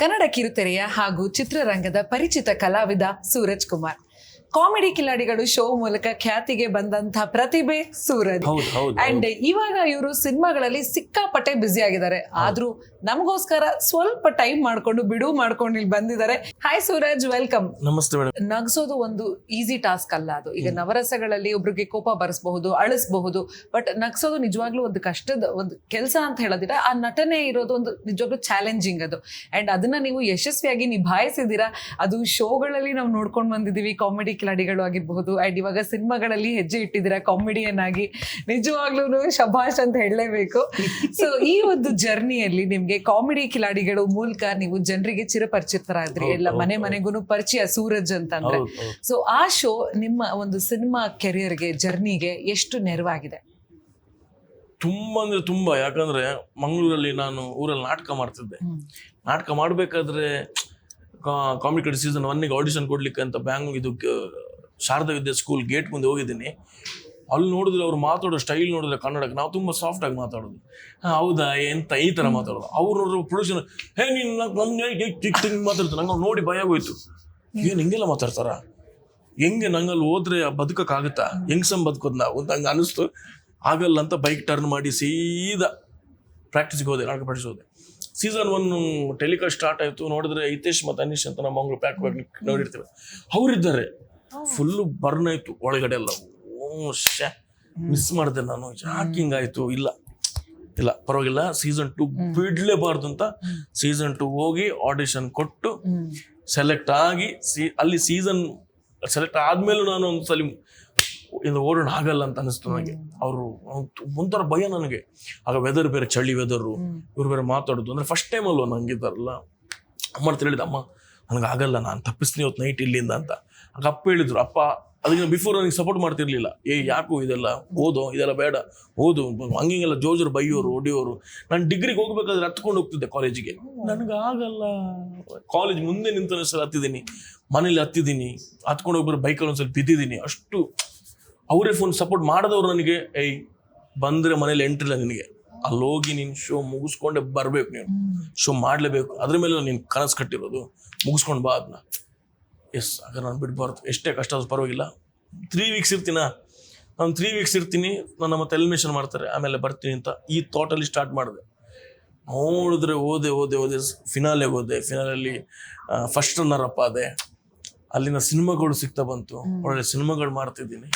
ಕನ್ನಡ ಕಿರುತೆರೆಯ ಹಾಗೂ ಚಿತ್ರರಂಗದ ಪರಿಚಿತ ಕಲಾವಿದ ಸೂರಜ್ ಕುಮಾರ್. ಕಾಮಿಡಿ ಕಿಲಾಡಿಗಳು ಶೋ ಮೂಲಕ ಖ್ಯಾತಿಗೆ ಬಂದಂತ ಪ್ರತಿಭೆ ಸೂರಜ್. ಅಂಡ್ ಇವಾಗ ಇವರು ಸಿನಿಮಾಗಳಲ್ಲಿ ಸಿಕ್ಕಾಪಟ್ಟೆ ಬ್ಯುಸಿ ಆಗಿದ್ದಾರೆ. ಆದ್ರೂ ನಮಗೋಸ್ಕರ ಸ್ವಲ್ಪ ಟೈಮ್ ಮಾಡ್ಕೊಂಡು ಬಿಡುವು ಮಾಡ್ಕೊಂಡು ಇಲ್ಲಿ ಬಂದಿದ್ದಾರೆ. ಹಾಯ್ ಸೂರಜ್ ವೆಲ್ಕಮ್ ನಮಸ್ತೆ ಮೇಡಮ್ ನಗಸೋದು ಒಂದು ಈಸಿ ಟಾಸ್ಕ್ ಅಲ್ಲ ಅದು. ಈಗ ನವರಸಗಳಲ್ಲಿ ಒಬ್ರಿಗೆ ಕೋಪ ಬರೆಸಬಹುದು ಅಳಿಸಬಹುದು ಬಟ್ ನಗಸೋದು ನಿಜವಾಗ್ಲೂ ಒಂದು ಕಷ್ಟದ ಒಂದು ಕೆಲಸ ಅಂತ ಹೇಳೋದಿಲ್ಲ ಆ ನಟನೆ ಇರೋದು ಒಂದು ನಿಜವಾಗ್ಲೂ ಚಾಲೆಂಜಿಂಗ್ ಅದು. ಅಂಡ್ ಅದನ್ನ ನೀವು ಯಶಸ್ವಿಯಾಗಿ ನಿಭಾಯಿಸಿದೀರಾ ಅದು ಶೋಗಳಲ್ಲಿ ನಾವು ನೋಡ್ಕೊಂಡು ಬಂದಿದ್ದೀವಿ ಕಾಮಿಡಿ ಕಿಲಾಡಿಗಳು ಆಗಿರಬಹುದು. ಅಂಡ್ ಇವಾಗ ಸಿನಿಮಾಗಳಲ್ಲಿ ಹೆಜ್ಜೆ ಇಟ್ಟಿದ್ದೀರಾ ಕಾಮಿಡಿಯನ್ ಆಗಿ ನಿಜವಾಗ್ಲೂ ಶಭಾಷ್ ಅಂತ ಹೇಳಲೇಬೇಕು. ಸೊ ಈ ಒಂದು ಜರ್ನಿಯಲ್ಲಿ ನಿಮ್ಗೆ ಕಾಮಿಡಿ ಕಿಲಾಡಿಗಳು ಮೂಲಕ ನೀವು ಜನರಿಗೆ ಚಿರಪರಿಚಿತರಾದ್ರಿ. ಎಲ್ಲ ಮನೆ. ಮನೆಗೂ ಪರಿಚಯ ಸೂರಜ್ ಅಂತ ಅಂದ್ರೆ ಸೊ ಆ ಶೋ ನಿಮ್ಮ ಒಂದು ಸಿನಿಮಾ ಕೆರಿಯರ್ಗೆ ಜರ್ನಿಗೆ ಎಷ್ಟು ನೆರವಾಗಿದೆ? ತುಂಬ ಅಂದ್ರೆ ತುಂಬ. ಯಾಕಂದ್ರೆ ಮಂಗಳೂರಲ್ಲಿ ನಾನು ಊರಲ್ಲಿ ನಾಟಕ ಮಾಡ್ತಿದ್ದೆ. ನಾಟಕ ಮಾಡ್ಬೇಕಾದ್ರೆ ಕಾಮಿಡಿ ಸೀಸನ್ ಒನ್ನಿಗೆ ಆಡಿಷನ್ ಕೊಡ್ಲಿಕ್ಕೆ ಅಂತ ಬ್ಯಾಂಗ್ ಇದು ಶಾರದಾ ವಿದ್ಯಾ ಸ್ಕೂಲ್ ಗೇಟ್ ಮುಂದೆ ಹೋಗಿದ್ದೀನಿ. ಅಲ್ಲಿ ನೋಡಿದ್ರೆ ಅವ್ರು ಮಾತಾಡೋ ಸ್ಟೈಲ್ ನೋಡಿದ್ರೆ ಕನ್ನಡಕ್ಕೆ, ನಾವು ತುಂಬ ಸಾಫ್ಟ್ ಆಗಿ ಮಾತಾಡೋದು. ಹಾಂ, ಹೌದಾ, ಎಂತ ಈ ಥರ ಮಾತಾಡೋದು. ಅವ್ರು ನೋಡಿದ್ರೆ ಪ್ರೊಡ್ಯೂಸರ್ ಹೇ, ನೀನು ನಂಗೆ ಮಾತಾಡ್ತಾರೆ. ನಂಗೆ ಅವ್ರು ನೋಡಿ ಭಯ ಹೋಯ್ತು ಏನು, ಹಿಂಗೆಲ್ಲ ಮಾತಾಡ್ತಾರ? ಹೆಂಗೆ ನಂಗಲ್ಲಿ ಹೋದ್ರೆ ಬದುಕಕ್ಕಾಗುತ್ತಾ? ಹೆಂಗ್ ಸಮ್ ಬದುಕೋದು ನಾವು ಅಂತ ಹಂಗೆ ಅನಿಸ್ತು ಆಗಲ್ಲ ಅಂತ ಬೈಕ್ ಟರ್ನ್ ಮಾಡಿ ಸೀದಾ ಪ್ರಾಕ್ಟೀಸ್ಗೆ ಹೋದೆ, ನಾಟಕ ಪ್ರಾಕ್ಟೀಸ್ ಹೋದೆ. ಸೀಸನ್ ಒನ್ ಟೆಲಿಕಾಸ್ಟ್ ಸ್ಟಾರ್ಟ್ ಆಯಿತು. ನೋಡಿದ್ರೆ ಹಿತೇಶ್ ಮತ್ತು ಅನೀಶ್ ಅಂತ ನಮ್ಮ ಮಂಗ್ಳು ಪ್ಯಾಕ್ ನೋಡಿರ್ತೀವಿ. ಅವರಿದ್ದಾರೆ. ಫುಲ್ಲು ಬರ್ನ್ ಆಯಿತು. ಒಳಗಡೆ ಎಲ್ಲ ಓ ಶ್ಯಾ. ಮಿಸ್ ಮಾಡಿದೆ ನಾನು. ಜಾಕಿಂಗ್ ಆಯಿತು. ಇಲ್ಲ. ಇಲ್ಲ ಪರವಾಗಿಲ್ಲ. ಸೀಸನ್ ಟು ಬಿಡ್ಲೇಬಾರ್ದು ಅಂತ ಸೀಸನ್ ಟು ಹೋಗಿ ಆಡಿಷನ್ ಕೊಟ್ಟು ಸೆಲೆಕ್ಟ್ ಆಗಿ ಸಿ ಅಲ್ಲಿ ಸೀಸನ್ ಸೆಲೆಕ್ಟ್ ಆದ್ಮೇಲೆ ನಾನು ಒಂದ್ಸಲಿ ಇದು ಓಡೋಣ ಆಗಲ್ಲ ಅಂತ ಅನಿಸ್ತು ನನಗೆ. ಅವರು ಒಂಥರ ಭಯ ನನಗೆ. ಆಗ ವೆದರ್ ಬೇರೆ ಚಳಿ ವೆದರು ಇವ್ರು ಬೇರೆ ಮಾತಾಡೋದು. ಅಂದರೆ ಫಸ್ಟ್ ಟೈಮ್ ಅಲ್ವಾ ನಂಗಿದ್ದಾರಲ್ಲ ಅಮ್ಮ ಅಂತ ಹೇಳಿದ ಅಮ್ಮ ನನಗೆ ಆಗಲ್ಲ ನಾನು ತಪ್ಪಿಸ್ತೀನಿ ಇವತ್ತು ನೈಟ್ ಇಲ್ಲಿಂದ ಅಂತ. ಆಗ ಅಪ್ಪ ಹೇಳಿದ್ರು ಅಪ್ಪ ಅದಕ್ಕೆ ಬಿಫೋರ್ ನನಗೆ ಸಪೋರ್ಟ್ ಮಾಡ್ತಿರ್ಲಿಲ್ಲ. ಏ ಯಾಕೋ ಇದೆಲ್ಲ? ಓದೋ? ಇದೆಲ್ಲ ಬೇಡ. ಓದು. ಹಂಗಿಂಗೆಲ್ಲ ಜೋಜರು ಬೈಯೋರು ಹೊಡಿಯೋರು. ನಾನು ಡಿಗ್ರಿಗೆ ಹೋಗ್ಬೇಕಾದ್ರೆ ಹತ್ಕೊಂಡು ಹೋಗ್ತಿದ್ದೆ ಕಾಲೇಜಿಗೆ ನನಗೆ ಆಗಲ್ಲ. ಕಾಲೇಜ್ ಮುಂದೆ ನಿಂತು ಸಲ ಹತ್ತಿದ್ದೀನಿ. ಮನೇಲಿ ಹತ್ತಿದ್ದೀನಿ. ಹತ್ಕೊಂಡು ಹೋಗ್ಬಾರ ಬೈಕಲ್ಲಿ ಒಂದ್ಸಲ ಬಿದ್ದಿದ್ದೀನಿ. ಅಷ್ಟು ಅವರೇ ಫೋನ್ ಸಪೋರ್ಟ್ ಮಾಡಿದವ್ರು ನನಗೆ ಏಯ್ ಬಂದರೆ ಮನೇಲಿ ಎಂಟ್ರಿಲ್ಲ ನಿನಗೆ. ಅಲ್ಲಿ ಹೋಗಿ ನೀನು ಶೋ ಮುಗಿಸ್ಕೊಂಡೆ ಬರಬೇಕು ನೀನು. ಶೋ ಮಾಡಲೇಬೇಕು. ಅದ್ರ ಮೇಲೆ ನೀನು ಕನಸು ಕಟ್ಟಿರೋದು. ಮುಗಿಸ್ಕೊಂಡು ಬಾ ಅದನ್ನ ಎಸ್ ಆಗ ನಾನು ಬಿಡಬಾರ್ದು ಎಷ್ಟೇ ಕಷ್ಟ ಆದ್ರೂ ಪರವಾಗಿಲ್ಲ. ತ್ರೀ ವೀಕ್ಸ್ ಇರ್ತೀನ? ನಾನು ತ್ರೀ ವೀಕ್ಸ್ ಇರ್ತೀನಿ. ನನ್ನ ಮತ್ತೆ ಎಲಿಮಿನೇಷನ್ ಮಾಡ್ತಾರೆ. ಆಮೇಲೆ ಬರ್ತೀನಿ ಅಂತ ಈ ಥಾಟಲ್ಲಿ ಸ್ಟಾರ್ಟ್ ಮಾಡಿದೆ. ನೋಡಿದ್ರೆ ಓದೆ ಓದೆ ಓದೆ ಫಿನಾಲೆ ಹೋದೆ ಫಿನಾಲಲ್ಲಿ ಫಸ್ಟ್ ರನ್ನರ್ ಅಪ್ ಆದೆ. ಅಲ್ಲಿನ ಸಿನಿಮಾಗಳು ಸಿಗ್ತಾ ಬಂತು. ಒಳ್ಳೆ ಸಿನಿಮಾಗಳು ಮಾಡ್ತಿದ್ದೀನಿ.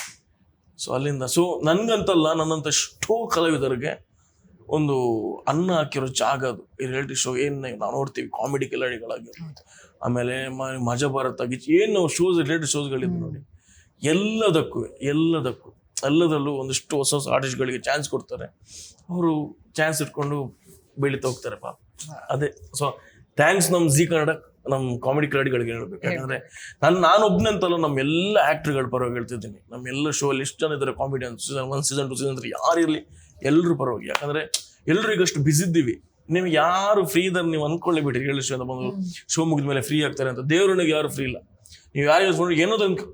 ಸೊ ಅಲ್ಲಿಂದ ಸೊ ನನಗಂತಲ್ಲ, ನನ್ನಂತ ಎಷ್ಟೋ ಕಲಾವಿದರಿಗೆ ಒಂದು ಅನ್ನ ಹಾಕಿರೋ ಜಾಗ ಅದು. ಈ ರಿಯಾಲಿಟಿ ಶೋ ಏನು ನಾವು ನೋಡ್ತೀವಿ ಕಾಮಿಡಿ ಕಿಲಾಡಿಗಳಾಗಿ. ಆಮೇಲೆ ಮಜಾ ಭಾರತ ಆಗಿ ಏನು ಶೋಸ್ ರಿಯಾಲಿಟಿ ಶೋಸ್ಗಳಿದ್ದು ನೋಡಿ, ಎಲ್ಲದಕ್ಕೂ ಎಲ್ಲದಕ್ಕೂ, ಎಲ್ಲದರಲ್ಲೂ ಒಂದಿಷ್ಟು ಹೊಸ ಹೊಸ ಆರ್ಟಿಸ್ಟ್ಗಳಿಗೆ ಚಾನ್ಸ್ ಕೊಡ್ತಾರೆ. ಅವರು ಚಾನ್ಸ್ ಇಟ್ಕೊಂಡು ಬೆಳೀತಾ ಹೋಗ್ತಾರೆ ಪಾಪ. ಅದೇ ಸೊ ಥ್ಯಾಂಕ್ಸ್ ನಮ್ಮ ಜಿ ಕನ್ನಡ ನಮ್ಮ ಕಾಮಿಡಿ ಕ್ರೀಡೆಗಳಿಗೆ ಹೇಳ್ಬೇಕು. ಯಾಕಂದ್ರೆ ನಾನು ನಮ್ಮ ಎಲ್ಲ ಆಕ್ಟರ್ಗಳ ಪರವಾಗಿ ಹೇಳ್ತಿದ್ದೀನಿ. ನಮ್ಮ ಎಲ್ಲ ಶೋ ಅಲ್ಲಿ ಎಷ್ಟು ಜನ ಇದ್ದಾರೆ comedian season one season two season three ಯಾರು ಇರಲಿ ಎಲ್ಲರೂ ಪರವಾಗಿ. ಯಾಕಂದ್ರೆ ಎಲ್ಲರೂ ಈಗಷ್ಟು ಬಿಸಿ ಇದ್ದೀವಿ. ನೀವು ಯಾರು ಫ್ರೀ ಇದ್ದಾರೆ ನೀವು ಅನ್ಕೊಳ್ಳಿ ಬಿಟ್ರಿ ಹೇಳಿ ಶೋ ಅಂತ ಬಂದು ಶೋ ಮುಗಿದ ಮೇಲೆ ಫ್ರೀ ಆಗ್ತಾರೆ ಅಂತ. ದೇವರನಿಗೆ ಯಾರು ಫ್ರೀ ಇಲ್ಲ. ನೀವು ಯಾರು ಯೋಚಿಸ್ಕೊಂಡು ಏನೋ ಒಂದು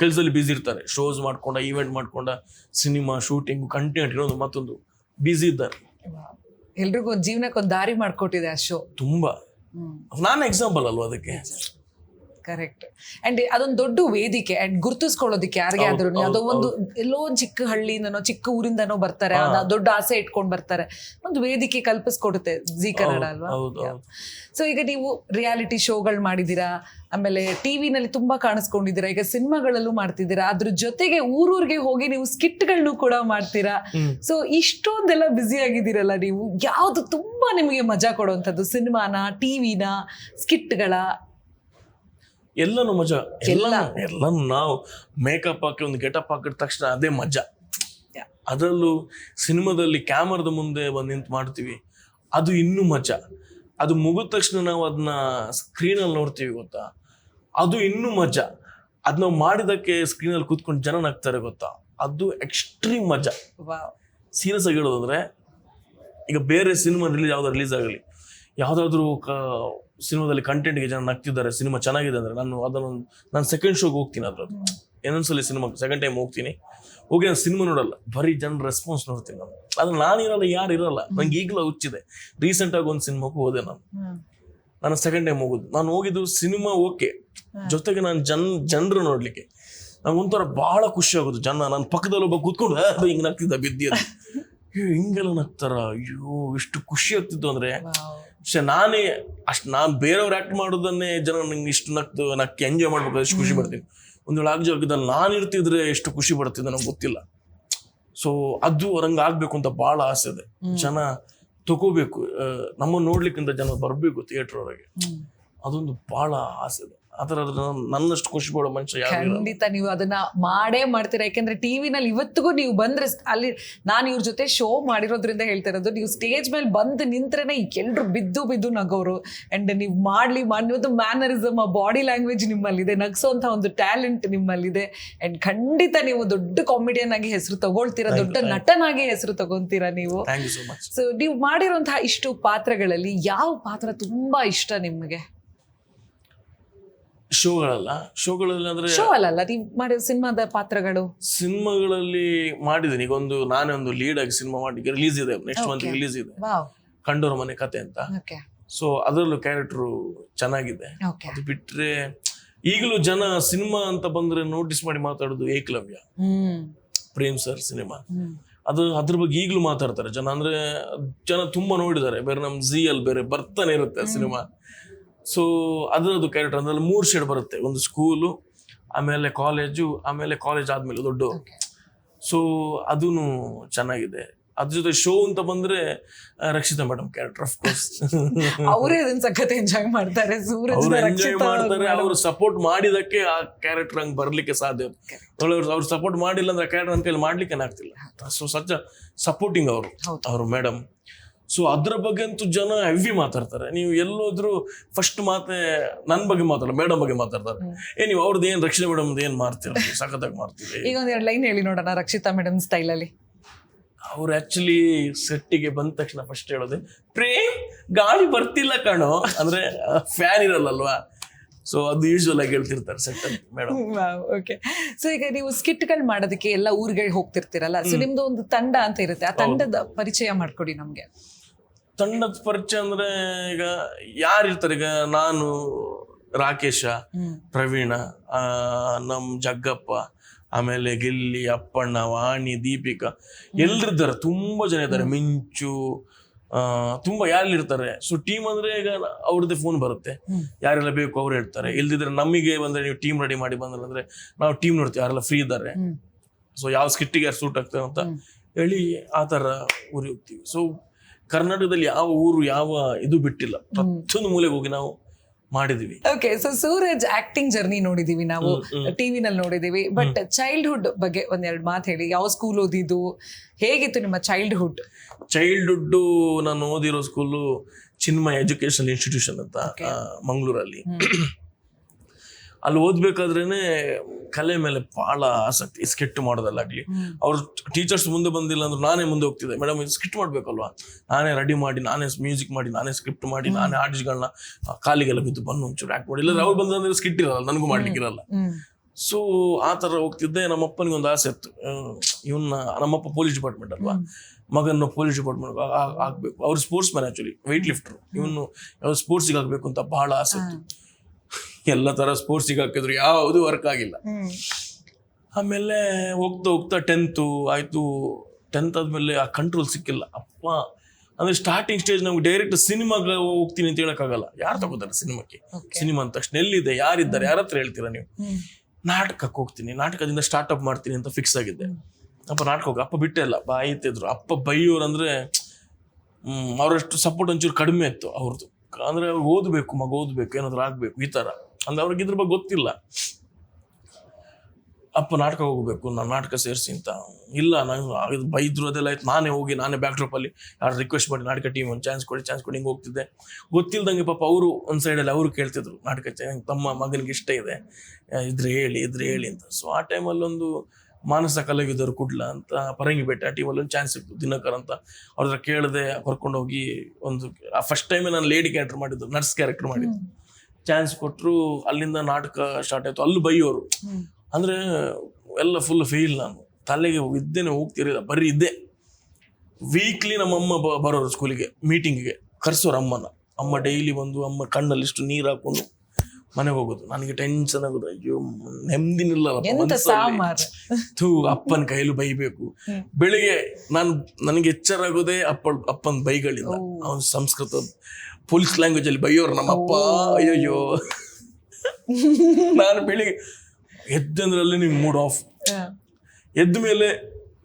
ಕೆಲಸದಲ್ಲಿ ಬಿಸಿ ಇರ್ತಾರೆ. ಶೋಸ್ ಮಾಡ್ಕೊಂಡ ಈವೆಂಟ್ ಮಾಡ್ಕೊಂಡ ಸಿನಿಮಾ ಶೂಟಿಂಗ್ ಕಂಟೆಂಟ್ ಇರೋದು ಮತ್ತೊಂದು ಬಿಸಿ ಇದ್ದಾರೆ. ಎಲ್ರಿಗೂ ಒಂದ್ ಜೀವನಕ್ಕೆ ಒಂದು ದಾರಿ ಮಾಡ್ಕೊಟ್ಟಿದೆ ಆ ಶೋ ತುಂಬಾ. ನಾನು ಎಕ್ಸಾಂಪಲ್ ಅಲ್ವಾ ಅದಕ್ಕೆ ಕರೆಕ್ಟ್ ಅಂಡ್ ಅದೊಂದು ದೊಡ್ಡ ವೇದಿಕೆ ಅಂಡ್ ಗುರುತಿಸ್ಕೊಳ್ಳೋದಿಕ್ಕೆ ಯಾರಿಗೆ ಆದ್ರೂ ಅದೋ ಒಂದು ಎಲ್ಲೋ ಒಂದು ಚಿಕ್ಕ ಹಳ್ಳಿಯಿಂದನೋ ಚಿಕ್ಕ ಊರಿಂದನೋ ಬರ್ತಾರೆ ದೊಡ್ಡ ಆಸೆ ಇಟ್ಕೊಂಡು ಬರ್ತಾರೆ. ಒಂದು ವೇದಿಕೆ ಕಲ್ಪಿಸ್ಕೊಡುತ್ತೆ ಜಿ ಕನ್ನಡ ಅಲ್ವಾ? ಸೊ ಈಗ ನೀವು ರಿಯಾಲಿಟಿ ಶೋಗಳು ಮಾಡಿದ್ದೀರಾ ಆಮೇಲೆ ಟಿವಿನಲ್ಲಿ ತುಂಬಾ ಕಾಣಿಸ್ಕೊಂಡಿದ್ದೀರಾ? ಈಗ ಸಿನಿಮಾಗಳಲ್ಲೂ ಮಾಡ್ತಿದ್ದೀರಾ? ಅದ್ರ ಜೊತೆಗೆ ಊರೂರಿಗೆ ಹೋಗಿ ನೀವು ಸ್ಕಿಟ್ಗಳನ್ನು ಕೂಡ ಮಾಡ್ತೀರಾ. ಸೊ ಇಷ್ಟೊಂದೆಲ್ಲ ಬ್ಯುಸಿ ಆಗಿದ್ದೀರಲ್ಲ ನೀವು. ಯಾವ್ದು ತುಂಬಾ ನಿಮಗೆ ಮಜಾ ಕೊಡುವಂಥದ್ದು ಸಿನಿಮಾನ ಟಿವಿನ ಸ್ಕಿಟ್ಗಳ? ಎಲ್ಲನೂ ಮಜಾ. ಎಲ್ಲ. ಎಲ್ಲನೂ ನಾವು ಮೇಕಪ್ ಹಾಕಿ ಒಂದು ಗೆಟಪ್ ಹಾಕಿದ ತಕ್ಷಣ ಅದೇ ಮಜಾ. ಅದರಲ್ಲೂ ಸಿನಿಮಾದಲ್ಲಿ ಕ್ಯಾಮರದ ಮುಂದೆ ಬಂದು ನಿಂತು ಮಾಡ್ತೀವಿ. ಅದು ಇನ್ನೂ ಮಜಾ. ಅದು ಮುಗಿದ ತಕ್ಷಣ ನಾವು ಅದನ್ನ ಸ್ಕ್ರೀನಲ್ಲಿ ನೋಡ್ತೀವಿ ಗೊತ್ತಾ? ಅದು ಇನ್ನೂ ಮಜಾ. ಅದು ನಾವು ಮಾಡಿದಕ್ಕೆ ಸ್ಕ್ರೀನಲ್ಲಿ ಕೂತ್ಕೊಂಡು ಜನ ನಗ್ತಾರೆ ಗೊತ್ತಾ? ಅದು ಎಕ್ಸ್ಟ್ರೀಮ್ ಮಜಾ. ಸೀರಿಯಸ್ ಆಗಿ ಹೇಳೋದಂದ್ರೆ ಈಗ ಬೇರೆ ಸಿನಿಮಾ ರಿಲೀಸ್ ಯಾವ್ದು ರಿಲೀಸ್ ಆಗಲಿ. ಯಾವುದಾದ್ರೂ ಕ ಸಿನಿಮಾದಲ್ಲಿ ಕಂಟೆಂಟ್ಗೆ ಜನ ನಗ್ತಿದ್ದಾರೆ, ಸಿನಿಮಾ ಚೆನ್ನಾಗಿದೆ ಅಂದರೆ ನಾನು ಅದನ್ನು ನಾನು ಸೆಕೆಂಡ್ ಶೋಗೆ ಹೋಗ್ತೀನಿ ಅದ್ರದ್ದು. ಇನ್ನೊಂದ್ಸಲಿ ಸಿನಿಮಾ ಸೆಕೆಂಡ್ ಟೈಮ್ ಹೋಗ್ತೀನಿ. ಹೋಗಿ ನಾನು ಸಿನಿಮಾ ನೋಡಲ್ಲ, ಬರೀ ಜನ ರೆಸ್ಪಾನ್ಸ್ ನೋಡ್ತೀನಿ ನಾನು. ಅದು ನಾನು ಇರಲ್ಲ, ಯಾರು ಇರಲ್ಲ. ನಂಗೆ ಈಗಲೂ ಹುಚ್ಚಿದೆ. ರೀಸೆಂಟಾಗಿ ಒಂದು ಸಿನಿಮಾಗೂ ಹೋದೆ ನಾನು. ನಾನು ಸೆಕೆಂಡ್ ಟೈಮ್ ಹೋಗೋದು. ನಾನು ಹೋಗಿದ್ದು ಸಿನಿಮಾ ಓಕೆ. ಜೊತೆಗೆ ನಾನು ಜನ್, ಜನರು ನೋಡ್ಲಿಕ್ಕೆ. ನಂಗೆ ಒಂಥರ ಬಹಳ ಖುಷಿ ಆಗೋದು. ಜನ ನನ್ನ ಪಕ್ಕದಲ್ಲಿ ಒಬ್ಬ ಕೂತ್ಕೊಂಡು ಹಿಂಗೆ ನಗ್ತಿದ್ದ ಬಿದ್ದಿ ಹಿಂಗೆಲ್ಲ ನಗ್ತಾರ? ಅಯ್ಯೋ, ಎಷ್ಟು ಖುಷಿ ಆಗ್ತಿತ್ತು ಅಂದ್ರೆ. ಸೊ ನಾನೇ ಅಷ್ಟು ನಾನು ಬೇರೆಯವ್ರು ಆ್ಯಕ್ಟ್ ಮಾಡೋದನ್ನೇ ಜನ ನಂಗೆ ಇಷ್ಟು ನಕ್ತು ನಕ್ಕೆ ಎಂಜಾಯ್ ಮಾಡ್ಬೇಕು ಅಷ್ಟು ಖುಷಿ ಪಡ್ತೀನಿ. ಒಂದು ವೇಳೆ ಜಾಗದಲ್ಲಿ ನಾನು ಇರ್ತಿದ್ರೆ ಎಷ್ಟು ಖುಷಿ ಪಡ್ತಿದ್ದೆ ನಂಗೆ ಗೊತ್ತಿಲ್ಲ. ಸೊ ಅದು ಹಂಗೆ ಆಗಬೇಕು ಅಂತ ಭಾಳ ಆಸೆ ಇದೆ. ಜನ ತಗೋಬೇಕು ನಮ್ಮನ್ನು ನೋಡ್ಲಿಕ್ಕಿಂತ ಜನ ಬರಬೇಕು ಥಿಯೇಟ್ರ್ ಒಳಗೆ. ಅದೊಂದು ಭಾಳ ಆಸೆ ಇದೆ. ಆ ಥರ ಅದ್ರ ನನ್ನಷ್ಟು ಖುಷಿ ಪಡೋ ಮನುಷ್ಯ ಯಾರು ಖಂಡಿತ ನೀವು ಅದನ್ನ ಮಾಡೇ ಮಾಡ್ತೀರಾ. ಯಾಕಂದ್ರೆ ಟಿವಿನಲ್ಲಿ ಇವತ್ತಿಗೂ ನೀವು ಬಂದ್ರೆ ಅಲ್ಲಿ ನಾನು ಇವ್ರ ಜೊತೆ ಶೋ ಮಾಡಿರೋದ್ರಿಂದ ಹೇಳ್ತಾ ಇರೋದು ನೀವು ಸ್ಟೇಜ್ ಮೇಲೆ ಬಂದು ನಿಂತ್ರೇನೆ ಎಲ್ರು ಬಿದ್ದು ಬಿದ್ದು ನಗೋರು. ಅಂಡ್ ನೀವು ಮಾಡ್ಲಿ ಮಾಡಿ ಒಂದು ಮ್ಯಾನರಿಸಮ್ ಆ ಬಾಡಿ ಲ್ಯಾಂಗ್ವೇಜ್ ನಿಮ್ಮಲ್ಲಿದೆ. ನಗ್ಸೋಂತ ಒಂದು ಟ್ಯಾಲೆಂಟ್ ನಿಮ್ಮಲ್ಲಿದೆ. ಅಂಡ್ ಖಂಡಿತ ನೀವು ದೊಡ್ಡ ಕಾಮಿಡಿಯನ್ ಆಗಿ ಹೆಸರು ತಗೊಳ್ತೀರಾ ದೊಡ್ಡ. ನಟನಾಗಿ ಹೆಸರು ತಗೊಂತೀರಾ ನೀವು. ಸೊ ನೀವು ಮಾಡಿರುವಂತಹ ಇಷ್ಟು ಪಾತ್ರಗಳಲ್ಲಿ ಯಾವ ಪಾತ್ರ ತುಂಬಾ ಇಷ್ಟ ನಿಮಗೆ? ಶೋಗಳಲ್ಲ? ಶೋಗಳಲ್ಲಿ ಅಂದ್ರೆ ಶೋ ಅಲ್ಲ ನೀವು ಮಾಡಿರೋ ಸಿನಿಮಾದ ಪಾತ್ರಗಳು? ಸಿನಿಮಾಗಳಲ್ಲಿ ಮಾಡಿದ್ದೀನಿ. ಈಗ ಒಂದು ನಾನೇ ಒಂದು ಲೀಡ್ ಆಗಿ ಸಿನಿಮಾ ಮಾಡಿ ರಿಲೀಸ್ ಇದೆ. Next month. ರಿಲೀಸ್ ಇದೆ. ವಾವ್ ಕಂಡೋರ ಮನೆ ಕತೆ ಅಂತ. ಓಕೆ ಸೊ ಅದರಲ್ಲೂ ಕ್ಯಾರೆಕ್ಟರ್ ಚೆನ್ನಾಗಿದೆ. ಓಕೆ ಅದು ಬಿಟ್ರೆ ಈಗಲೂ ಜನ ಸಿನಿಮಾ ಅಂತ ಬಂದ್ರೆ ನೋಟಿಸ್ ಮಾಡಿ ಮಾತಾಡೋದು ಏಕಲವ್ಯ. ಹ್ಮ್. Prem sir cinema. ಅದು ಅದ್ರ ಬಗ್ಗೆ ಈಗಲೂ ಮಾತಾಡ್ತಾರೆ ಜನ. ಅಂದ್ರೆ ಜನ ತುಂಬಾ ನೋಡಿದ್ದಾರೆ. ಬೇರೆ ನಮ್ ಜಿ ಅಲ್ಲಿ ಬೇರೆ ಬರ್ತಾನೆ ಇರುತ್ತೆ ಸಿನಿಮಾ. ಸೊ ಅದರದ್ದು ಕ್ಯಾರೆಕ್ಟರ್ ಅಂದ್ರೆ ಮೂರು ಶೇಡ್ ಬರುತ್ತೆ. ಒಂದು ಸ್ಕೂಲು ಆಮೇಲೆ ಕಾಲೇಜು ಆಮೇಲೆ ಕಾಲೇಜ್ ಆದಮೇಲೆ ದೊಡ್ಡ. ಸೊ ಅದೂ ಚೆನ್ನಾಗಿದೆ. ಅದ್ರ ಜೊತೆ ಶೋ ಅಂತ ಬಂದ್ರೆ Rakshita madam character of course ಅವರೇ ಅದನ್ನ ಸಖತ್ ಎಂಜಾಯ್ ಮಾಡ್ತಾರೆ. ಸೂರಜ್ ಎಂಜಾಯ್ ಮಾಡ್ತಾರೆ ಅವರು ಸಪೋರ್ಟ್ ಮಾಡಿದಕ್ಕೆ ಆ ಕ್ಯಾರೆಕ್ಟರ್ ಹಂಗೆ ಬರ್ಲಿಕ್ಕೆ ಸಾಧ್ಯ. ಅವ್ರು ಸಪೋರ್ಟ್ ಮಾಡಿಲ್ಲ ಅಂದ್ರೆ ಕ್ಯಾರೆಕ್ಟರ್ ಅಂತ ಹೇಳಿ ಮಾಡ್ಲಿಕ್ಕೆ ಆಗ್ತಿಲ್ಲ. ಸೊ ಸಚ್ಚ ಸಪೋರ್ಟಿಂಗ್ ಅವರು. ಅವರು ಮೇಡಮ್ ಸೊ ಅದ್ರ ಬಗ್ಗೆ ಅಂತೂ ಜನ ಹೆವಿ ಮಾತಾಡ್ತಾರೆ. ನೀವು ಎಲ್ಲೋದ್ರು ಫಸ್ಟ್ ಮಾತೆ ನನ್ನ ಬಗ್ಗೆ ಮಾತಾಡಲ್ಲ ಮೇಡಮ್ ಬಗ್ಗೆ ಮಾತಾಡ್ತಾರೆ. ಏ ನೀವು ಅವ್ರದ್ದು ಏನು ರಕ್ಷಿತಾ ಮೇಡಮ್ ಏನು ಮಾಡ್ತೀರ? ಸಖತ್ತಾಗಿ ಮಾಡ್ತೀರಿ? ಈಗ ಒಂದ್ ಎರಡು ಲೈನ್ ಹೇಳಿ ನೋಡೋಣ ರಕ್ಷಿತಾ ಮೇಡಮ್ ಸ್ಟೈಲಲ್ಲಿ ಅವ್ರು ಆಕ್ಚುಲಿ ಸೆಟ್ಟಿಗೆ ಬಂದ ತಕ್ಷಣ ಫಸ್ಟ್ ಹೇಳೋದು ಪ್ರೇಮ್ ಗಾಳಿ ಬರ್ತಿಲ್ಲ ಕಣೋ. ಅಂದ್ರೆ ಫ್ಯಾನ್ ಇರಲ್ಲಲ್ವಾ? ಸೊ ಅದು ಯೂಶುವಲ್ ಆಗಿ ಹೇಳ್ತಿರ್ತಾರೆ ಸೆಟ್ ಮೇಡಮ್ ಓಕೆ ಸೊ ಈಗ ನೀವು ಸ್ಕಿಟ್ಗಳು ಮಾಡೋದಕ್ಕೆ ಎಲ್ಲ ಊರುಗಳಿಗೆ ಹೋಗ್ತಿರ್ತೀರಲ್ಲ ಸೊ ನಿಮ್ದು ಒಂದು ತಂಡ ಅಂತ ಇರುತ್ತೆ. ಆ ತಂಡದ ಪರಿಚಯ ಮಾಡ್ಕೊಡಿ ನಮ್ಗೆ. ತಂಡದ ಪರಿಚಯ ಅಂದ್ರೆ ಈಗ ಯಾರು ಇರ್ತಾರೆ ಈಗ ನಾನು ರಾಕೇಶ ಪ್ರವೀಣ ಆ, ನಮ್ ಜಗ್ಗಪ್ಪ ಆಮೇಲೆ ಗಿಲ್ಲಿ ಅಪ್ಪಣ್ಣ ವಾಣಿ ದೀಪಿಕಾ ಎಲ್ರಿದ್ದಾರೆ. ತುಂಬಾ ಜನ ಇದ್ದಾರೆ. ಮಿಂಚು ಆ, ತುಂಬಾ ಯಾರಿರ್ತಾರೆ? ಸೊ ಟೀಮ್ ಅಂದ್ರೆ ಈಗ ಅವ್ರದ್ದೇ ಫೋನ್ ಬರುತ್ತೆ. ಯಾರೆಲ್ಲ ಬೇಕು ಅವ್ರು ಹೇಳ್ತಾರೆ. ಇಲ್ದಿದ್ರೆ ನಮಗೆ ಬಂದ್ರೆ ನೀವು ಟೀಮ್ ರೆಡಿ ಮಾಡಿ ಬಂದ್ರೆ ಅಂದ್ರೆ ನಾವು ಟೀಮ್ ನೋಡ್ತೀವಿ. ಯಾರೆಲ್ಲ ಫ್ರೀ ಇದ್ದಾರೆ. ಸೊ ಯಾವ ಸ್ಕಿಟ್ಟಿಗೆ ಯಾರು ಸೂಟ್ ಆಗ್ತದೆ ಅಂತ ಹೇಳಿ ಆ ಥರ ಊರಿಗೆ ಹೋಗ್ತೀವಿ. ಸೊ ಕರ್ನಾಟಕದಲ್ಲಿ ಯಾವ ಊರು ಯಾವ ಇದು ಬಿಟ್ಟಿಲ್ಲ. ಪ್ರತಿಯೊಂದು ಮೂಲೆಗೆ ಹೋಗಿ ನಾವು ಮಾಡಿದೀವಿ. Okay so Suraj acting journey ನೋಡಿದೀವಿ ನಾವು ಟಿವಿನಲ್ಲಿ ನೋಡಿದೀವಿ. ಬಟ್ ಚೈಲ್ಡ್ಹುಡ್ ಬಗ್ಗೆ ಒಂದೆರಡು ಮಾತು ಹೇಳಿ. ಯಾವ ಸ್ಕೂಲ್ ಓದಿದ್ದು? ಹೇಗಿತ್ತು ನಿಮ್ಮ ಚೈಲ್ಡ್ಹುಡ್ ಚೈಲ್ಡ್ಹುಡ್ ನಾನು ಓದಿರೋ ಸ್ಕೂಲು ಚಿನ್ಮಯ ಎಜುಕೇಶನ್ ಇನ್ಸ್ಟಿಟ್ಯೂಷನ್ ಅಂತ. ಮಂಗಳೂರಲ್ಲಿ. ಅಲ್ಲಿ ಓದ್ಬೇಕಾದ್ರೇನೆ ಕಲೆ ಮೇಲೆ ಬಹಳ ಆಸಕ್ತಿ ಸ್ಕಿಟ್ ಮಾಡೋದಲ್ಲಾಗ್ಲಿ ಅವ್ರು ಟೀಚರ್ಸ್ ಮುಂದೆ ಬಂದಿಲ್ಲ ಅಂದ್ರೆ ನಾನೇ ಮುಂದೆ ಹೋಗ್ತಿದ್ದೆ. ಮೇಡಮ್ ಇದು ಸ್ಕಿಟ್ ಮಾಡ್ಬೇಕಲ್ವಾ? ನಾನೇ ರೆಡಿ ಮಾಡಿ ನಾನೇ ಮ್ಯೂಸಿಕ್ ಮಾಡಿ ನಾನೇ ಸ್ಕ್ರಿಪ್ಟ್ ಮಾಡಿ ನಾನೇ ಆರ್ಟಿಸ್ಟ್ಗಳನ್ನ ಕಾಲಿಗೆಲ್ಲ ಬಿದ್ದು ಬಂದು ಒಂಚೂರು ಆಕ್ಟ್ ಮಾಡಿ. ಇಲ್ಲಾಂದ್ರೆ ಅವ್ರು ಬಂದ್ರೆ ಸ್ಕಿಟ್ ಇರಲ್ಲ ನನಗೂ ಮಾಡ್ಲಿಕ್ಕಿರಲ್ಲ. ಸೊ ಆ ಥರ ಹೋಗ್ತಿದ್ದೆ. ನಮ್ಮ ಅಪ್ಪನಿಗೆ ಒಂದು ಆಸೆ ಇತ್ತು. ಇವನ್ನ ನಮ್ಮಪ್ಪ ಪೊಲೀಸ್ ಡಿಪಾರ್ಟ್ಮೆಂಟ್ ಅಲ್ವಾ? ಮಗನ ಪೊಲೀಸ್ ಡಿಪಾರ್ಟ್ಮೆಂಟ್ ಆಗ್ಬೇಕು. ಅವ್ರು sportsman actually weight lifter ಇವನು ಸ್ಪೋರ್ಟ್ಸಿಗೆ ಆಗ್ಬೇಕು ಅಂತ ಬಹಳ ಆಸೆ ಇತ್ತು. ಎಲ್ಲ ತರ ಸ್ಪೋರ್ಟ್ಸಿಗೆ ಹಾಕಿದ್ರು ಯಾವುದು ವರ್ಕ್ ಆಗಿಲ್ಲ. ಆಮೇಲೆ ಹೋಗ್ತಾ ಹೋಗ್ತಾ ಟೆಂತು ಆಯ್ತು. ಟೆಂತ್ ಆದ್ಮೇಲೆ ಆ ಕಂಟ್ರೋಲ್ ಸಿಕ್ಕಿಲ್ಲ. ಅಪ್ಪ ಅಂದ್ರೆ ಸ್ಟಾರ್ಟಿಂಗ್ ಸ್ಟೇಜ್ ನಮ್ಗೆ ಡೈರೆಕ್ಟ್ ಸಿನಿಮಾಗೆ ಹೋಗ್ತೀನಿ ಅಂತ ಹೇಳೋಕ್ಕಾಗಲ್ಲ. ಯಾರು ತಗೋತಾರೆ ಸಿನಿಮಾಕ್ಕೆ ಸಿನಿಮಾ ಅಂದ ತಕ್ಷಣ ಎಲ್ಲಿದೆ? ಯಾರಿದ್ದಾರೆ? ಯಾರ ಹತ್ರ ಹೇಳ್ತೀರಾ ನೀವು? ನಾಟಕಕ್ಕೆ ಹೋಗ್ತೀನಿ. ನಾಟಕದಿಂದ ಸ್ಟಾರ್ಟ್ ಅಪ್ ಮಾಡ್ತೀನಿ ಅಂತ ಫಿಕ್ಸ್ ಆಗಿದ್ದೆ ಅಪ್ಪ ನಾಟಕ ಹೋಗಿ. ಅಪ್ಪ ಬಿಟ್ಟೆ ಇಲ್ಲ ಬಾಯ್ತಿದ್ರು ಅಪ್ಪ ಬೈಯೋರು ಅಂದ್ರೆ ಅವರಷ್ಟು ಸಪೋರ್ಟ್ ಒಂಚೂರು ಕಡಿಮೆ ಇತ್ತು ಅವ್ರದ್ದು ಅಂದ್ರೆ ಅವ್ರು ಓದಬೇಕು ಮಗ ಓದಬೇಕು ಏನಾದ್ರು ಆಗ್ಬೇಕು ಈ ತರ. ಅಂದ್ರೆ ಅವ್ರಿಗೆ ಇದ್ರ ಬಗ್ಗೆ ಗೊತ್ತಿಲ್ಲ. ಅಪ್ಪ ನಾಟಕ ಹೋಗ್ಬೇಕು, ನಾನು ನಾಟಕ ಸೇರಿಸಿ ಅಂತ. ಇಲ್ಲ, ನಾನು ಬೈದ್ರು ಅದೆಲ್ಲ ಆಯ್ತು. ನಾನೇ ಹೋಗಿ, ನಾನೇ ಬ್ಯಾಕ್ ಡ್ರಾಪ್ ಅಲ್ಲಿ ಯಾರು ರಿಕ್ವೆಸ್ಟ್ ಮಾಡಿ ನಾಟಕ ಟೀಮ್ ಒಂದು ಚಾನ್ಸ್ ಕೊಡಿ ಚಾನ್ಸ್ ಕೊಡಿ, ಹಿಂಗೆ ಹೋಗ್ತಿದ್ದೆ. ಗೊತ್ತಿಲ್ದಂಗೆ ಪಾಪ ಅವರು ಒಂದು ಸೈಡಲ್ಲಿ ಅವರು ಕೇಳ್ತಿದ್ರು, ನಾಟಕ ತಮ್ಮ ಮಗನಿಗೆ ಇಷ್ಟ ಇದೆ. ಇದ್ರೆ ಹೇಳಿ ಇದ್ರೆ ಹೇಳಿ ಅಂತ. ಸೊ ಆ ಟೈಮಲ್ಲೊಂದು ಮಾನಸ ಕಲಾವಿದರು ಕುಡ್ಲ ಅಂತ ಪರಂಗಿ ಬೆಟ್ಟ ಆ ಟೀಮಲ್ಲಿ ಒಂದು ಚಾನ್ಸ್ ಸಿಕ್ತು, ದಿನಕರ್ ಅಂತ. ಅವ್ರ ಹತ್ರ ಕೇಳಿದೆ, ಕರ್ಕೊಂಡೋಗಿ ಒಂದು ಫಸ್ಟ್ ಟೈಮೇ ನಾನು ಲೇಡಿ ಕ್ಯಾರೆಕ್ಟರ್ ಮಾಡಿದ್ದು, ನರ್ಸ್ ಕ್ಯಾರೆಕ್ಟರ್ ಮಾಡಿದ್ದು. ಚಾನ್ಸ್ ಕೊಟ್ಟರು ಅಲ್ಲಿಂದ ನಾಟಕ ಸ್ಟಾರ್ಟ್ ಆಯಿತು. ಅಲ್ಲಿ ಬೈಯೋರು. ಅಂದರೆ ಎಲ್ಲ ಫುಲ್ ಫೇಲ್ ನಾನು. ತಲೆಗೆ ಇದ್ದೇನೆ ಹೋಗ್ತಿರಲಿಲ್ಲ. ಬರೀ ಇದ್ದೆ. ವೀಕ್ಲಿ ನಮ್ಮಮ್ಮ ಬರೋರು ಸ್ಕೂಲಿಗೆ ಮೀಟಿಂಗಿಗೆ ಕರೆಸೋರು ಅಮ್ಮನ. ಅಮ್ಮ ಡೈಲಿ ಬಂದು ಅಮ್ಮ ಕಣ್ಣಲ್ಲಿ ಇಷ್ಟು ನೀರು ಹಾಕೊಂಡು ಮನೆಗೆ ಹೋಗೋದು ನನಗೆ ಟೆನ್ಷನ್ ಆಗೋದು. ಅಯ್ಯೋ ನೆಮ್ಮದಿನಿಲ್ಲ ಥೂ ಅಪ್ಪನ ಕೈಲು ಬೈಬೇಕು. ಬೆಳಿಗ್ಗೆ ನಾನು ನನಗೆ ಎಚ್ಚರ ಆಗೋದೇ ಅಪ್ಪ ಅಪ್ಪನ ಬೈಗಳಿಲ್ಲ ಅವನ ಸಂಸ್ಕೃತ ಪೊಲೀಸ್ ಲ್ಯಾಂಗ್ವೇಜ್ ಅಲ್ಲಿ ಬೈಯೋರು ನಮ್ಮ ಅಪ್ಪ. ಅಯ್ಯಯ್ಯೋ. ನಾನು ಬೆಳಿಗ್ಗೆ ಎದ್ದಂದ್ರಲ್ಲಿ ನಿಮ್ಗೆ ಮೂಡ್ ಆಫ್ ಎದ್ದ ಮೇಲೆ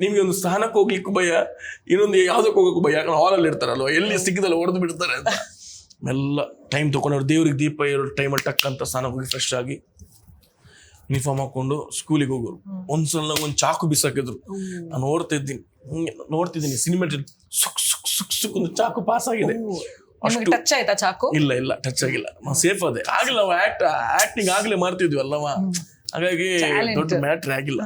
ನಿಮ್ಗೆ ಒಂದು ಸ್ಥಾನಕ್ಕೆ ಹೋಗ್ಲಿಕ್ಕೂ ಭಯ ಇನ್ನೊಂದು ಯಾವ್ದಕ್ಕೆ ಹೋಗೋಕ್ಕೂ ಭಯ? ಯಾಕಂದ್ರೆ ಹಾಲಲ್ಲಿ ಇರ್ತಾರಲ್ವ? ಎಲ್ಲಿ ಸಿಕ್ಕಿದಲ್ಲ ಹೊಡೆದು ಬಿಡ್ತಾರೆ ಅಂತ. ಎಲ್ಲ ಟೈಮ್ ತೊಗೊಂಡವ್ರು ದೇವ್ರಿಗೆ ದೀಪ ಇರೋ ಟೈಮಲ್ಲಿ ಟಕ್ ಅಂತ ಸ್ನಾನಕ್ಕೆ ಹೋಗಿ ಫ್ರೆಶ್ ಆಗಿ ಯೂನಿಫಾರ್ಮ್ ಹಾಕೊಂಡು ಸ್ಕೂಲಿಗೆ ಹೋಗೋರು. ಒಂದ್ಸಲ ನಂಗೆ ಒಂದು ಚಾಕು ಬಿಸಾಕಿದ್ರು. ನಾನು ನೋಡ್ತಾ ಇದ್ದೀನಿ. ಹಿಂಗೆ ನೋಡ್ತಿದ್ದೀನಿ ಸಿನಿಮಾ ಸುಕ್ ಸುಕ್ ಸುಕ್ ಸುಕ್ ಒಂದು ಚಾಕು ಪಾಸ್ ಆಗಿದೆ. ಅಷ್ಟು ಟಚ್ ಆಯ್ತಾ ಚಾಕು? ಇಲ್ಲ ಇಲ್ಲ ಟಚ್ ಆಗಿಲ್ಲ. ಸೇಫ್ ಅದೇ ಆಗ್ಲಿ ನಾವು ಆಕ್ಟ್ ಆಕ್ಟಿಂಗ್ ಆಗ್ಲೇ ಮಾಡ್ತಿದ್ವಿ ಅಲ್ಲವಾ? ಹಾಗಾಗಿ. ದೊಡ್ಡ ಮ್ಯಾಟ್ರ್ ಆಗಿಲ್ಲ.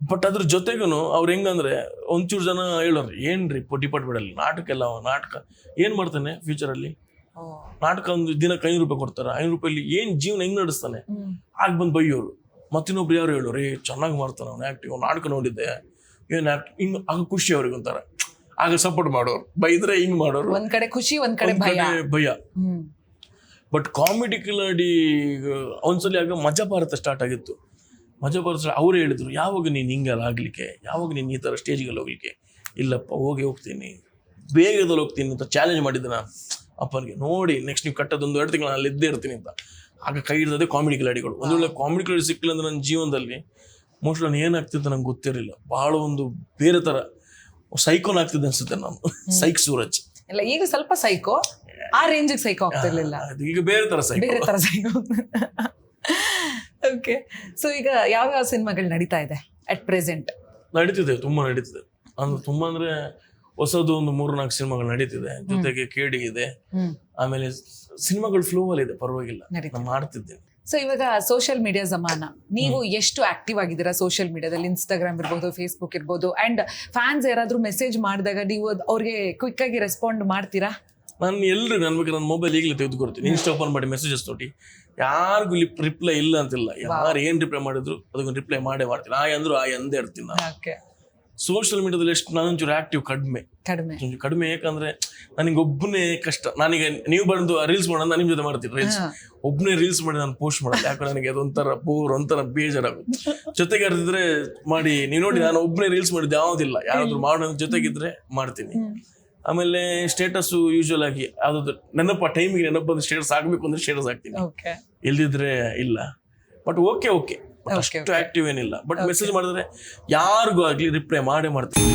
ಬಟ್ ಅದ್ರ ಜೊತೆಗೂ ಅವ್ರು ಹೆಂಗಂದ್ರೆ ಒಂಚೂರು ಜನ ಹೇಳೋರು ಏನ್ರಿ ಡಿಪಾರ್ಟ್ಮೆಂಟ್ ಅಲ್ಲಿ ನಾಟಕ ಎಲ್ಲ ನಾಟಕ ಏನ್ ಮಾಡ್ತಾನೆ ಫ್ಯೂಚರ್ ಅಲ್ಲಿ? ನಾಟಕ ಒಂದು ದಿನಕ್ಕೆ ಐನೂರು ರೂಪಾಯಿ ಕೊಡ್ತಾರೆ ಐನೂರು ರೂಪಾಯಿ ಏನ್ ಜೀವನ ಹೆಂಗ್ ನಡೆಸ್ತಾನೆ. ಆಗ ಬಂದು ಬೈಯೋರು ಮತ್ತಿನ್ನೊಬ್ರು ಯಾರು ಹೇಳೋರು ಏ ಚೆನ್ನಾಗಿ ಮಾಡ್ತಾನೆ ಅವ್ನು ಆಕ್ಟಿಂಗ್ ನಾಟಕ ನೋಡಿದ್ದೆ ಏನ್ ಆ್ಯಕ್ಟ್ ಹಿಂಗ್ ಆಗ ಖುಷಿ ಅವ್ರಿಗೆ ಒಂಥರ. ಆಗ ಸಪೋರ್ಟ್ ಮಾಡೋರು ಬೈದ್ರೆ ಹಿಂಗ್ ಮಾಡೋರು. ಒಂದ್ ಕಡೆ ಖುಷಿ ಒಂದ್ ಕಡೆ ಭಯ. ಭಯ. ಬಟ್ ಕಾಮಿಡಿ ಕಿಲಾಡಿ ಒಂದ್ಸಲಿ ಆಗ ಮಜಾ ಭಾರತ ಸ್ಟಾರ್ಟ್ ಆಗಿತ್ತು. ಮಜಾ ಅವರು ಹೇಳಿದರು ಅವ್ರು ಹೇಳಿದ್ರು ಯಾವಾಗ ನೀನು ಹಿಂಗೆಲ್ಲ ಆಗ್ಲಿಕ್ಕೆ? ಯಾವಾಗ ನೀನು ಈ ಥರ ಸ್ಟೇಜ್ಗೆಲ್ಲ ಹೋಗ್ಲಿಕ್ಕೆ? ಇಲ್ಲಪ್ಪ ಹೋಗಿ ಹೋಗ್ತೀನಿ. ಬೇಗದಲ್ಲಿ ಹೋಗ್ತೀನಿ ಅಂತ ಚಾಲೆಂಜ್ ಮಾಡಿದ್ದೆ ನಾನು. ಅಪ್ಪನಿಗೆ ನೋಡಿ ನೆಕ್ಸ್ಟ್ ನೀವು ಕಟ್ಟೋದೊಂದು ಎರಡು ತಿಂಗಳು ನಾನು ಇದ್ದೇ ಇರ್ತೀನಿ ಅಂತ. ಆಗ ಕೈ ಹಿಡಿದದೆ ಕಾಮಿಡಿ ಕಿಲಾಡಿಗಳು ಒಂದು ವೇಳೆ ಕಾಮಿಡಿ ಕಿಲಾಡಿ ಸಿಕ್ಕಿಲ್ಲ ಅಂದ್ರೆ ನನ್ನ ಜೀವನದಲ್ಲಿ ಮೋಸ್ಟ್ಲಿ ನಾನು ಏನಾಗ್ತಿದ್ದೆ ನಂಗೆ ಗೊತ್ತಿರಲಿಲ್ಲ. ಭಾಳ ಒಂದು ಬೇರೆ ಥರ ಸೈಕೋನ್ ಆಗ್ತಿದ್ದೆ ಅನ್ಸುತ್ತೆ ನಾನು. ಸೈಕ್ ಸೂರಜ್. ಇಲ್ಲ ಈಗ ಸ್ವಲ್ಪ ಸೈಕೋ ಆ ರೇಂಜಿಗೆ ಸೈಕೋ ಆಗ್ತಿರ್ಲಿಲ್ಲ. ಈಗ ಬೇರೆ ಥರ ಸೈಕೋ ಬೇರೆ ತರ ಸೈಕೋ ಓಕೆ ಸೊ ಈಗ ಯಾವ ಯಾವ ಸಿನಿಮಾಗಳು ನಡೀತಾ ಇದೆ ಅಟ್ ಪ್ರೆಸೆಂಟ್ ನಡೀತಿದೆ ತುಂಬಾ ನಡೀತಿದೆ. ಅಂದ್ರೆ ತುಂಬಾ ಅಂದ್ರೆ ಹೊಸದು ಒಂದು ಮೂರು ನಾಲ್ಕು ಸಿನಿಮಾಗಳು ನಡೀತಿದೆ. ಜೊತೆಗೆ ಕೇಡಿ ಇದೆ. ಆಮೇಲೆ ಸಿನಿಮಾಗಳು ಫ್ಲೋ ಅಲ್ಲಿ ಇದೆ ಪರವಾಗಿಲ್ಲ. ನಾನು ಮಾಡ್ತಿದ್ದೀನಿ. ಸೊ ಇವಾಗ ಸೋಷಿಯಲ್ ಮೀಡಿಯಾ ಜಮಾನ. ನೀವು ಎಷ್ಟು ಆಕ್ಟಿವ್ ಆಗಿದ್ದೀರಾ ಸೋಷಿಯಲ್ ಮೀಡಿಯಾದಲ್ಲಿ ಇನ್ಸ್ಟಾಗ್ರಾಮ್ ಇರ್ಬೋದು ಫೇಸ್ಬುಕ್ ಇರ್ಬೋದು ಅಂಡ್ ಫ್ಯಾನ್ಸ್ ಯಾರಾದ್ರೂ ಮೆಸೇಜ್ ಮಾಡಿದಾಗ ನೀವು ಅವ್ರಿಗೆ ಕ್ವಿಕ್ ಆಗಿ ರೆಸ್ಪಾಂಡ್ ಮಾಡ್ತೀರಾ? ನಾನು ಎಲ್ರಿಗೂ ನನ್ ಬೇಕಾದ್ರೆ ನನ್ನ ಮೊಬೈಲ್ ಈಗಲೇ ತೆಗೆದುಕೊಡ್ತೀನಿ. ಇನ್ಸ್ಟಾ ಓಪನ್ ಮಾಡಿ ಮೆಸೇಜಸ್ ತೊಟ್ಟಿ. ಯಾರಿಗೂ ರಿಪ್ಲೈ ಇಲ್ಲ ಅಂತಿಲ್ಲ. ಯಾರು ಏನ್ ರಿಪ್ಲೈ ಮಾಡಿದ್ರು ಅದಕ್ಕೊಂದು ರಿಪ್ಲೈ ಮಾಡೇ ಮಾಡ್ತೀನಿ. ಆಯ್ ಅಂದ್ರು ಆಯ್ ಅಂದೇ ಇರ್ತೀನಿ ನಾನು. ಸೋಷಿಯಲ್ ಮೀಡಿಯಾದಲ್ಲಿ ಎಷ್ಟು ನಾನೊಂಚೂರು ಆಕ್ಟಿವ್ ಕಡಿಮೆ. ಕಡಿಮೆ. ಒಂಚೂರು ಕಡಿಮೆ ಯಾಕಂದ್ರೆ ನನಗೆ ಒಬ್ಬನೇ ಕಷ್ಟ. ನನಗೆ ನೀವು ಬಂದು ರೀಲ್ಸ್ ಮಾಡೋದು ನಾನು ನಿಮ್ಮ ಜೊತೆ ಮಾಡ್ತೀನಿ ರೀಲ್ಸ್ ಒಬ್ಬನೇ ರೀಲ್ಸ್ ಮಾಡಿ ನಾನು ಪೋಸ್ಟ್ ಮಾಡೋದು ಯಾಕಂದ್ರೆ ನನಗೆ ಅದೊಂಥರ ಪೂರ್ ಒಂಥರ ಬೇಜಾರಾಗುತ್ತೆ. ಜೊತೆಗೆ ಅರ್ದಿದ್ರೆ ಮಾಡಿ ನೀವು ನೋಡಿ ನಾನು ಒಬ್ಬನೇ ರೀಲ್ಸ್ ಮಾಡಿದ್ದು ಯಾವುದಿಲ್ಲ. ಯಾರಾದ್ರೂ ಮಾಡೋ ಜೊತೆಗಿದ್ರೆ ಮಾಡ್ತೀನಿ. ಆಮೇಲೆ ಸ್ಟೇಟಸ್ ಯೂಶುವಲ್ ಆಗಿ ಅದು ನೆನಪ ಟೈಮಿಗೆ ನೆನಪು ಬಂದು ಸ್ಟೇಟಸ್ ಆಗಬೇಕು ಅಂದ್ರೆ ಸ್ಟೇಟಸ್ ಹಾಕ್ತೀನಿ. ಓಕೆ ಇಲ್ದಿದ್ರೆ ಇಲ್ಲ. ಬಟ್ ಓಕೆ ಓಕೆ ಬಟ್ ಅಷ್ಟು ಆಕ್ಟಿವ್ ಏನಿಲ್ಲ. ಬಟ್ ಮೆಸೇಜ್ ಮಾಡಿದ್ರೆ ಯಾರಿಗೂ ಆಗಲಿ ರಿಪ್ಲೈ ಮಾಡೇ ಮಾಡ್ತೀನಿ.